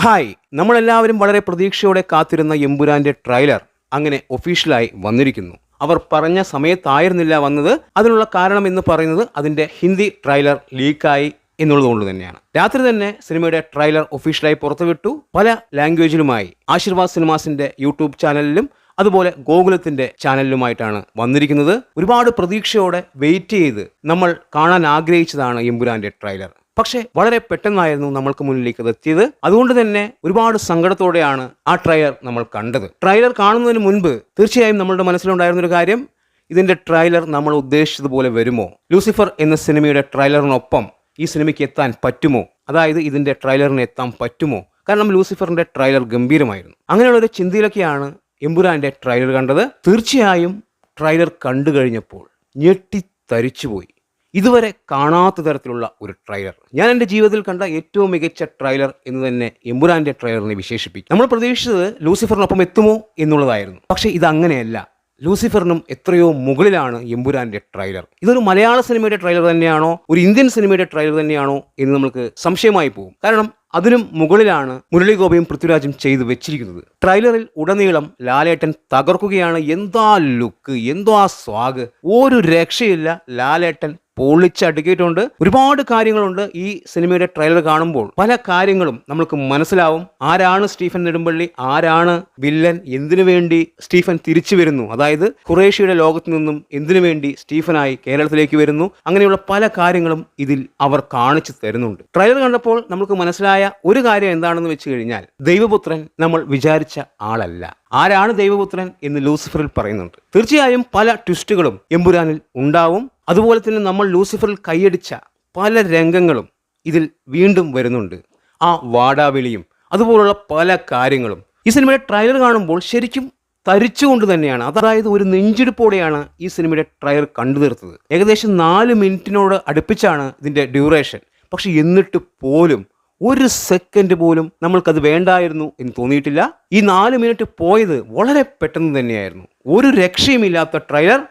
Hi. നമ്മളെല്ലാവരും വളരെ പ്രതീക്ഷയോടെ കാത്തിരുന്ന എമ്പുരാന്റെ ട്രെയിലർ അങ്ങനെ ഒഫീഷ്യലായി വന്നിരിക്കുന്നു. അവർ പറഞ്ഞ സമയത്തായിരുന്നില്ല വന്നത്. അതിനുള്ള കാരണം എന്ന് പറയുന്നത് അതിന്റെ ഹിന്ദി ട്രെയിലർ ലീക്കായി എന്നുള്ളതുകൊണ്ട് തന്നെയാണ്. രാത്രി തന്നെ സിനിമയുടെ ട്രെയിലർ ഒഫീഷ്യലായി പുറത്തുവിട്ടു. പല ലാംഗ്വേജിലുമായി ആശീർവാദ് സിനിമാസിന്റെ യൂട്യൂബ് ചാനലിലും അതുപോലെ ഗോകുലത്തിന്റെ ചാനലിലുമായിട്ടാണ് വന്നിരിക്കുന്നത്. ഒരുപാട് പ്രതീക്ഷയോടെ വെയിറ്റ് ചെയ്ത് നമ്മൾ കാണാൻ ആഗ്രഹിച്ചതാണ് എമ്പുരാന്റെ ട്രailer പക്ഷേ വളരെ പെട്ടെന്നായിരുന്നു നമ്മൾക്ക് മുന്നിലേക്ക് എത്തിയത്. അതുകൊണ്ട് തന്നെ ഒരുപാട് സങ്കടത്തോടെയാണ് ആ ട്രെയിലർ നമ്മൾ കണ്ടത്. ട്രെയിലർ കാണുന്നതിന് മുൻപ് തീർച്ചയായും നമ്മളുടെ മനസ്സിലുണ്ടായിരുന്ന ഒരു കാര്യം ഇതിന്റെ ട്രെയിലർ നമ്മൾ ഉദ്ദേശിച്ചതുപോലെ വരുമോ? ലൂസിഫർ എന്ന സിനിമയുടെ ട്രെയിലറിനൊപ്പം ഈ സിനിമയ്ക്ക് എത്താൻ പറ്റുമോ? അതായത് ഇതിന്റെ ട്രെയിലറിന് എത്താൻ പറ്റുമോ? കാരണം ലൂസിഫറിന്റെ ട്രെയിലർ ഗംഭീരമായിരുന്നു. അങ്ങനെയുള്ള ഒരു ചിന്തയിലൊക്കെയാണ് എമ്പുരാന്റെ ട്രെയിലർ കണ്ടത്. തീർച്ചയായും ട്രെയിലർ കണ്ടു കഴിഞ്ഞപ്പോൾ ഞെട്ടിത്തരിച്ചുപോയി. ഇതുവരെ കാണാത്ത തരത്തിലുള്ള ഒരു ട്രെയിലർ ഞാൻ എന്റെ ജീവിതത്തിൽ കണ്ട ഏറ്റവും മികച്ച ട്രെയിലർ എന്ന് തന്നെ എമ്പുരാന്റെ ട്രെയിലറിനെ വിശേഷിപ്പിക്കും. നമ്മൾ പ്രതീക്ഷിച്ചത് ലൂസിഫറിനൊപ്പം എത്തുമോ എന്നുള്ളതായിരുന്നു. പക്ഷേ ഇത് അങ്ങനെയല്ല. ലൂസിഫറിനും എത്രയോ മുകളിലാണ് എമ്പുരാന്റെ ട്രെയിലർ ഇതൊരു മലയാള സിനിമയുടെ ട്രെയിലർ തന്നെയാണോ? ഒരു ഇന്ത്യൻ സിനിമയുടെ ട്രെയിലർ തന്നെയാണോ എന്ന് നമുക്ക് സംശയമായി പോകും. കാരണം അതിനും മുകളിലാണ് മുരളിഗോപിയും പൃഥ്വിരാജും ചെയ്തു വെച്ചിരിക്കുന്നത്. ട്രെയിലറിൽ ഉടനീളം ലാലേട്ടൻ തകർക്കുകയാണ്. എന്താ ലുക്ക് എന്തോ ആ സ്വാഗ് ഒരു രക്ഷയില്ല ലാലേട്ടൻ പൊളിച്ചടുക്കിയിട്ടുണ്ട്. ഒരുപാട് കാര്യങ്ങളുണ്ട് ഈ സിനിമയുടെ ട്രെയിലർ കാണുമ്പോൾ. പല കാര്യങ്ങളും നമുക്ക് മനസ്സിലാവും. ആരാണ് സ്റ്റീഫൻ നെടുമ്പള്ളി? ആരാണ് വില്ലൻ? എന്തിനു വേണ്ടി സ്റ്റീഫൻ തിരിച്ചു വരുന്നു? അതായത് ഖുറേഷിയുടെ ലോകത്തു നിന്നും എന്തിനു വേണ്ടി സ്റ്റീഫനായി കേരളത്തിലേക്ക് വരുന്നു? അങ്ങനെയുള്ള പല കാര്യങ്ങളും ഇതിൽ അവർ കാണിച്ചു തരുന്നുണ്ട്. ട്രെയിലർ കണ്ടപ്പോൾ നമുക്ക് മനസ്സിലായ ഒരു കാര്യം എന്താണെന്ന് വെച്ച് കഴിഞ്ഞാൽ ദൈവപുത്രൻ നമ്മൾ വിചാരിച്ച ആളല്ല. ആരാണ് ദൈവപുത്രൻ എന്ന് ലൂസിഫറിൽ പറയുന്നുണ്ട്. തീർച്ചയായും പല ട്വിസ്റ്റുകളും എമ്പുരാനിൽ ഉണ്ടാവും. അതുപോലെ തന്നെ നമ്മൾ ലൂസിഫറിൽ കൈയടിച്ച പല രംഗങ്ങളും ഇതിൽ വീണ്ടും വരുന്നുണ്ട്. ആ വാടാവിളിയും അതുപോലുള്ള പല കാര്യങ്ങളും. ഈ സിനിമയുടെ ട്രയലർ കാണുമ്പോൾ ശരിക്കും തരിച്ചുകൊണ്ട് തന്നെയാണ്. അതായത് ഒരു നെഞ്ചിടിപ്പോടെയാണ് ഈ സിനിമയുടെ ട്രയർ കണ്ടു തീർത്തത്. ഏകദേശം നാല് മിനിറ്റിനോട് അടുപ്പിച്ചാണ് ഇതിന്റെ ഡ്യൂറേഷൻ. പക്ഷെ എന്നിട്ട് പോലും ഒരു സെക്കൻഡ് പോലും നമ്മൾക്കത് വേണ്ടായിരുന്നു എന്ന് തോന്നിയിട്ടില്ല. ഈ നാല് മിനിറ്റ് പോയത് വളരെ പെട്ടെന്ന് തന്നെയായിരുന്നു. ഒരു രക്ഷയുമില്ലാത്ത ട്രെയിലർ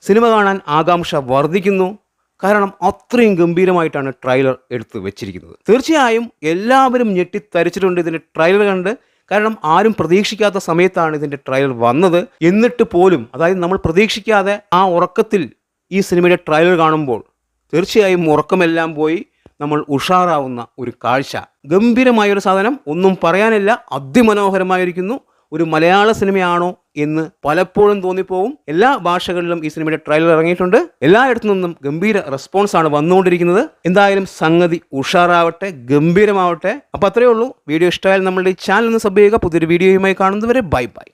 സിനിമ കാണാൻ ആകാംക്ഷ വർദ്ധിക്കുന്നു. കാരണം അത്രയും ഗംഭീരമായിട്ടാണ് ട്രെയിലർ എടുത്തു വെച്ചിരിക്കുന്നത്. തീർച്ചയായും എല്ലാവരും ഞെട്ടിത്തരിച്ചിട്ടുണ്ട് ഇതിന്റെ ട്രെയിലർ കണ്ട്. കാരണം ആരും പ്രതീക്ഷിക്കാത്ത സമയത്താണ് ഇതിന്റെ ട്രെയിലർ വന്നത്. എന്നിട്ട് പോലും അതായത് നമ്മൾ പ്രതീക്ഷിക്കാതെ ആ ഉറക്കത്തിൽ ഈ സിനിമയുടെ ട്രെയിലർ കാണുമ്പോൾ തീർച്ചയായും ഉറക്കമെല്ലാം പോയി. നമ്മൾ ഉഷാറാവുന്ന ഒരു കാഴ്ച. ഗംഭീരമായൊരു സാധനം ഒന്നും പറയാനില്ല അതിമനോഹരമായിരിക്കുന്നു. ഒരു മലയാള സിനിമയാണോ എന്ന് പലപ്പോഴും തോന്നിപ്പോവും. എല്ലാ ഭാഷകളിലും ഈ സിനിമയുടെ ട്രെയിലർ ഇറങ്ങിയിട്ടുണ്ട്. എല്ലായിടത്തു നിന്നും ഗംഭീര റെസ്പോൺസ് ആണ് വന്നുകൊണ്ടിരിക്കുന്നത്. എന്തായാലും സംഗതി ഉഷാറാവട്ടെ ഗംഭീരമാവട്ടെ. അപ്പോൾ അത്രയേ ഉള്ളൂ. വീഡിയോ ഇഷ്ടമായാൽ നമ്മളുടെ ഈ ചാനൽ ഒന്ന് സബ് ചെയ്യുക. പുതിയൊരു വീഡിയോയുമായി കാണുന്നതുവരെ ബൈ ബൈ.